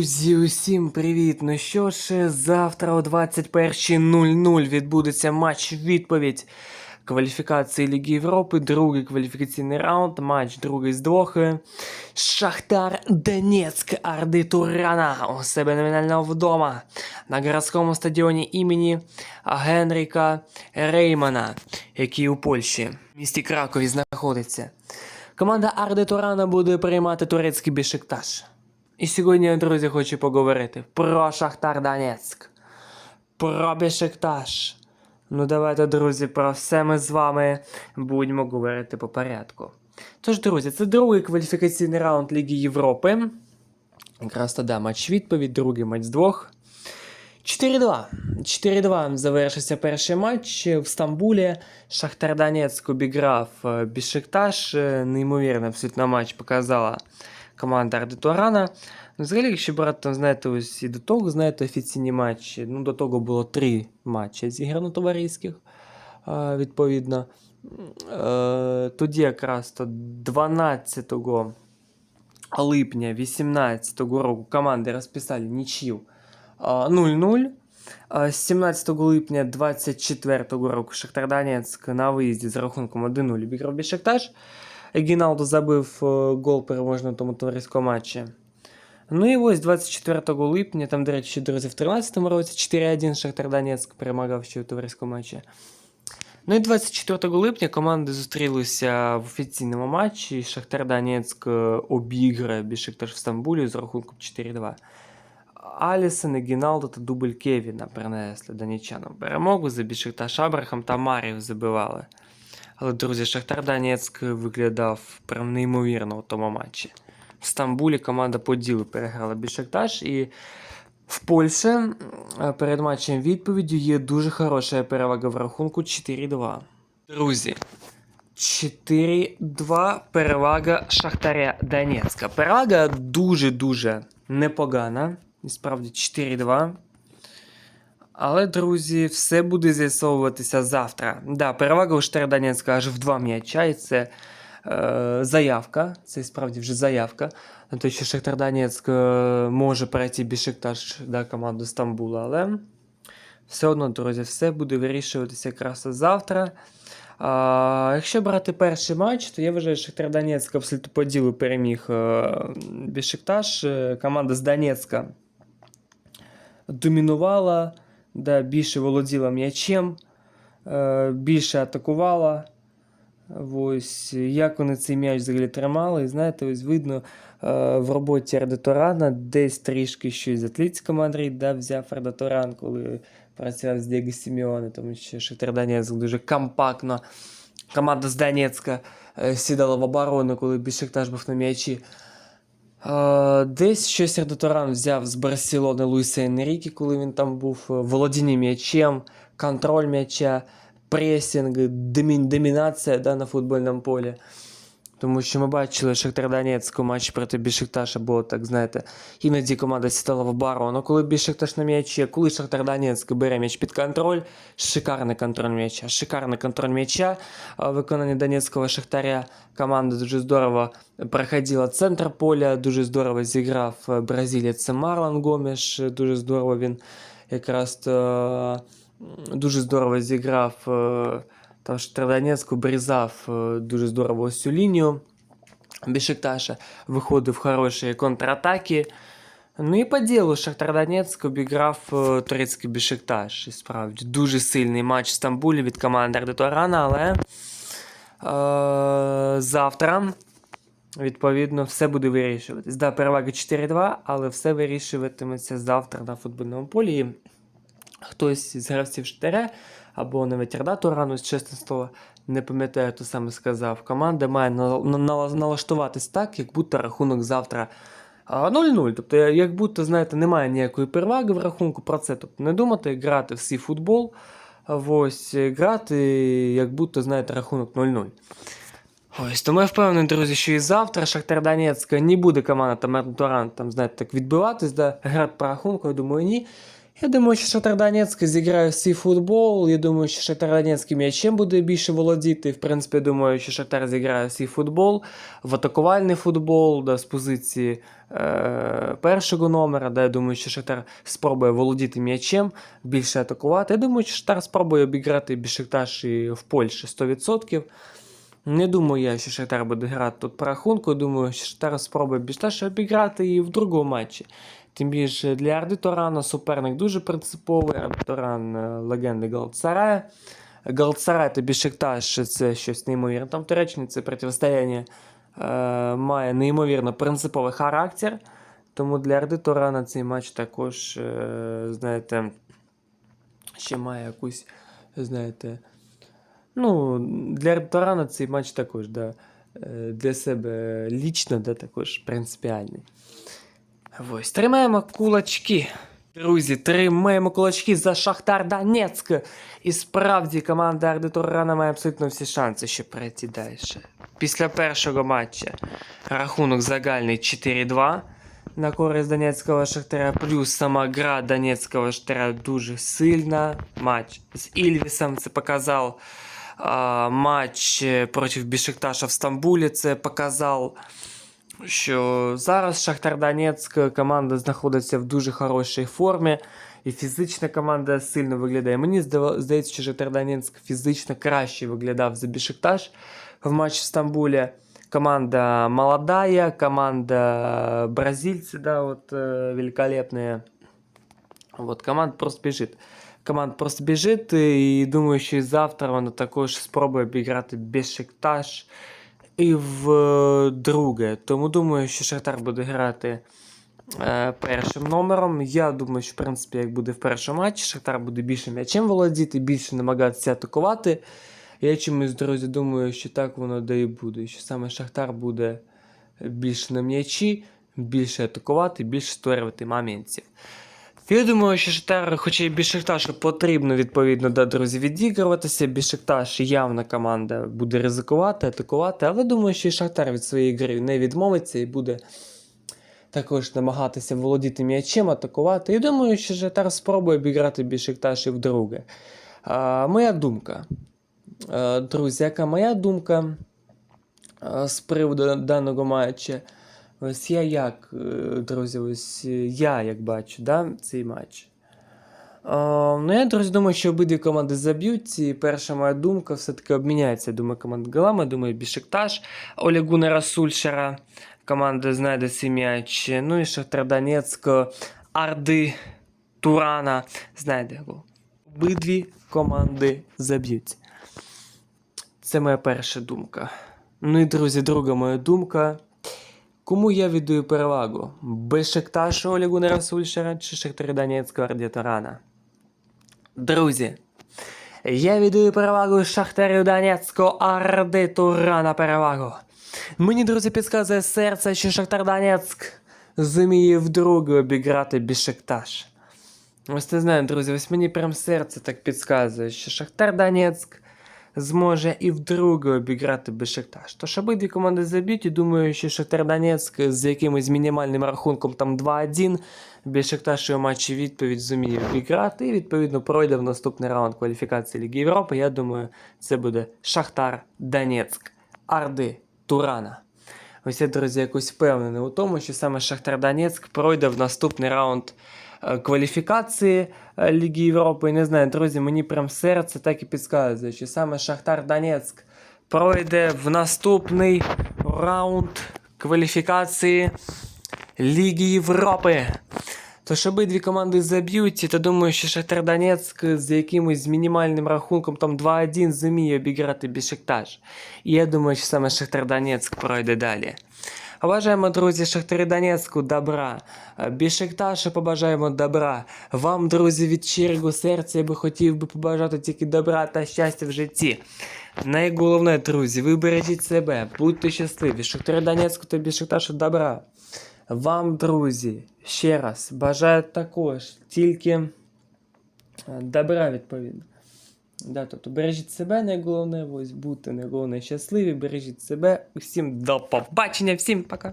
Друзі, усім привіт! Ну що ж, завтра о 21.00 відбудеться матч відповідь кваліфікації Ліги Європи, другий кваліфікаційний раунд, матч другий з двох. Шахтар Донецьк Арди Турана у себе номінально вдома на городському стадіоні імені Генріка Реймана, який у Польщі, в місті Кракові знаходиться. Команда Арди Турана буде приймати турецький Бешикташ. І сьогодні, друзі, хочу поговорити про Шахтар Донецьк, про Бешикташ. Ну давайте, друзі, про все ми з вами будемо говорити по порядку. Тож, друзі, це другий кваліфікаційний раунд Ліги Європи. Якраз тоді матч відповідь, другий матч з двох. 4-2. 4-2 завершився перший матч в Стамбулі. Шахтар Донецьк обіграв е, Бішикташ. Е, Неймовірно, абсолютно матч показала команда Ардитурана. Ну, взагалі, якщо брати, знаєте, ось і до того, знаєте, офіційні матчі. Ну, до того було три матчі зіграно товариських, е, відповідно. Е, Тоді якраз то 12 липня 2018 року команди розписали нічию а, 0-0. 17 липня 24 року Шахтар Донецьк на виїзді з рахунком 1-0 обіграв Бешикташ. Гіналдо забив е, гол переможного тому товариському матчі. Ну і ось 24 липня, там, до речі, друзі, в 13 році 4-1 Шахтар Донецьк перемагав ще у товариському матчі. Ну і 24 липня команди зустрілися в офіційному матчі. Шахтар Донецьк е, обіграє Бішикташ в Стамбулі з рахунком 4-2. Алісон і Гіналдо та дубль Кевіна принесли донечанам перемогу. За Бішикташ Абрахам та Марів забивали. Але, друзі, Шахтар Донецьк виглядав прям неймовірно у тому матчі. В Стамбулі команда по ділу переграла Бішикташ і в Польщі перед матчем відповіддю є дуже хороша перевага в рахунку 4-2. Друзі, 4-2 перевага Шахтаря Донецька. Перевага дуже-дуже непогана. І справді 4-2. Але, друзі, все буде з'ясовуватися завтра. Да, перевага у Шахтаря Донецька аж в два м'яча, і це е, заявка. Це справді вже заявка. На те, що Шахтар Донецьк е, може пройти Бішикташ да, команду Стамбула, але все одно, друзі, все буде вирішуватися якраз завтра. А, якщо брати перший матч, то я вважаю, що Шахтар Донецьк абсолютно по ділу переміг е, Бішикташ. Е, Команда з Донецька домінувала, да, більше володіла м'ячем, е, більше атакувала. Ось, як вони цей м'яч взагалі тримали, і знаєте, ось видно е, в роботі Ардеторана десь трішки щось з Атлетико Мадрид да, взяв Ардеторан, коли працював з Дієго Сімеоне, тому що Шахтар дуже компактно. Команда з Донецька е, сідала в оборону, коли Бішикташ був на м'ячі. Десь щось Ердоторан взяв з Барселони Луїса Енрікі, коли він там був е, володіння м'ячем, контроль м'яча, пресінг, домінація да, на футбольному полі. Тому що ми бачили Шахтар Донецьк у матчі проти Бішикташа, бо так знаєте, іноді команда сідала в оборону. Коли Бішикташ на м'ячі, коли Шахтар Донецьк бере м'яч під контроль, шикарний контроль м'яча, шикарний контроль м'яча. А Виконання Донецького Шахтаря команда дуже здорово проходила центр поля, дуже здорово зіграв е, бразилець Марлон Гомеш, дуже здорово він якраз е, м, дуже здорово зіграв. Там Шахтар обрізав е, дуже здорово ось цю лінію. Бешикташа виходив хороші контратаки. Ну і по ділу Шахтар Донецьк обіграв е, турецький Бешикташ. І справді дуже сильний матч в Стамбулі від команди Ардеторана, але е, завтра, відповідно, все буде вирішуватись. Да, перевага 4-2, але все вирішуватиметься завтра на футбольному полі. Хтось з гравців Шахтаря або навіть Рада Турану, чесне слово, не пам'ятаю, хто саме сказав. Команда має нал- нал- налаштуватись так, як будто рахунок завтра 0-0. Тобто, як будто, знаєте, немає ніякої переваги в рахунку про це. Тобто не думати, грати в свій футбол, ось грати, як будто, знаєте, рахунок 0-0. Ось, тому я впевнений, друзі, що і завтра Шахтар Донецька не буде команда там там, знаєте, так відбиватись, да, грати по рахунку, я думаю, ні. Я думаю, що Шахтар зіграє свій футбол. Я думаю, що Шахтар Донецьк м'ячем буде більше володіти. В принципі, я думаю, що Шахтар зіграє свій футбол, в атакувальний футбол, да, з позиції е- першого номера. Да, я думаю, що Шахтар спробує володіти м'ячем, більше атакувати. Я думаю, що Шахтар спробує обіграти Бішикташ в Польщі 100%. Не думаю я, що Шахтар буде грати тут по рахунку. Думаю, що Шахтар спробує Бішикташ обіграти і в другому матчі. Тим більше для Арди Торана суперник дуже принциповий. Арди Торан е, легенди Галатсарая. Галатсарай та Бішикташ це щось неймовірне. Там в Туреччині це протистояння е, має неймовірно принциповий характер. Тому для Арди Торана цей матч також, е, знаєте, ще має якусь, знаєте. Ну, для Арди Торана цей матч також, да, е, для себе лічно, да, також принципіальний. Ось, тримаємо кулачки. Друзі, тримаємо кулачки за Шахтар Донецьк. І справді команда Арди Турана має абсолютно всі шанси, щоб пройти далі. Після першого матча рахунок загальний 4-2 на користь Донецького Шахтаря, плюс сама гра Донецького Шахтаря дуже сильна. Матч з Ільвісом це показав. А, матч е, проти Бішикташа в Стамбулі це показав що зараз Шахтар Донецьк команда знаходиться в дуже хорошій формі, і фізична команда сильно виглядає. Мені здава- здається, що Шахтар Донецьк фізично краще виглядав за Бішикташ в матчі в Стамбулі. Команда молодая, команда бразильцы, да, вот э, великолепные. Вот, команда просто біжить. Команда просто біжить, і думаю, що і завтра вона також спробує обіграти Бешикташ і в друге. Тому думаю, що Шахтар буде грати е, першим номером. Я думаю, що в принципі, як буде в першому матчі, Шахтар буде більше м'ячем володіти, більше намагатися атакувати. Я чомусь, друзі, думаю, що так воно да і буде. Що саме Шахтар буде більше на м'ячі, більше атакувати, більше створювати моментів. Я думаю, що Шахтар, хоча і Бішикташу потрібно відповідно да, друзі, відігруватися. Бішикташ явна команда буде ризикувати, атакувати, але думаю, що і Шахтар від своєї гри не відмовиться і буде також намагатися володіти м'ячем, атакувати. І думаю, що Шахтар спробує обіграти Бішикташ і вдруге. А, моя думка. А, друзі, яка моя думка з приводу даного матча? Ось я як, е, друзі, ось е, я як бачу да, цей матч. Ну, я, друзі, думаю, що обидві команди заб'ють. І перша моя думка все-таки обміняється. Думаю, команда Галама, думаю, Бішикташ, Оля Гунера Сульшера. Команда знайде цей м'яч. Ну і Шахтар Донецьк, Арди Турана. Знайде його. Обидві команди заб'ють. Це моя перша думка. Ну і, друзі, друга моя думка. Кому я віддаю перевагу? Бешикташу Олі Гунера Сульшера чи Шахтарю Донецького? Друзі, я віддаю перевагу Шахтарю Донецького Ардитурана перевагу. Мені, друзі, підказує серце, що Шахтар Донецьк зуміє вдруге обіграти Бешикташ. Ось не знаю, друзі, ось мені прям серце так підказує, що Шахтар Донецьк зможе і вдруге обіграти Бешикташ. Тож обидві команди заб'ють і думаю, що Шахтар Донецьк з якимось мінімальним рахунком там 2-1 Бешикташ у матчі відповідь зуміє обіграти і відповідно пройде в наступний раунд кваліфікації Ліги Європи. Я думаю, це буде Шахтар Донецьк, Арди Турана. Ось я, друзі, якось впевнений у тому, що саме Шахтар Донецьк пройде в наступний раунд кваліфікації е, Ліги Європи. Не знаю, друзі, мені прям серце так і підказує, що саме Шахтар Донецьк пройде в наступний раунд кваліфікації Ліги Європи. Тож обидві команди заб'ють, то думаю, що Шахтар Донецьк з якимось мінімальним рахунком там 2-1 зуміє обіграти Бішикташ. І я думаю, що саме Шахтар Донецьк пройде далі. Бажаємо, друзі, Шахтарі Донецьку добра. Бішикташу побажаємо добра. Вам, друзі, від щирого серця я би хотів би побажати тільки добра та щастя в житті. Найголовне, друзі, ви бережіть себе, будьте щасливі. Шахтарі Донецьку та Бішикташу добра. Вам, друзі, ще раз бажаю також тільки е, добра відповідно. Да, тобто бережіть себе, найголовне, ось будьте найголовне щасливі, бережіть себе. Усім до побачення, всім пока.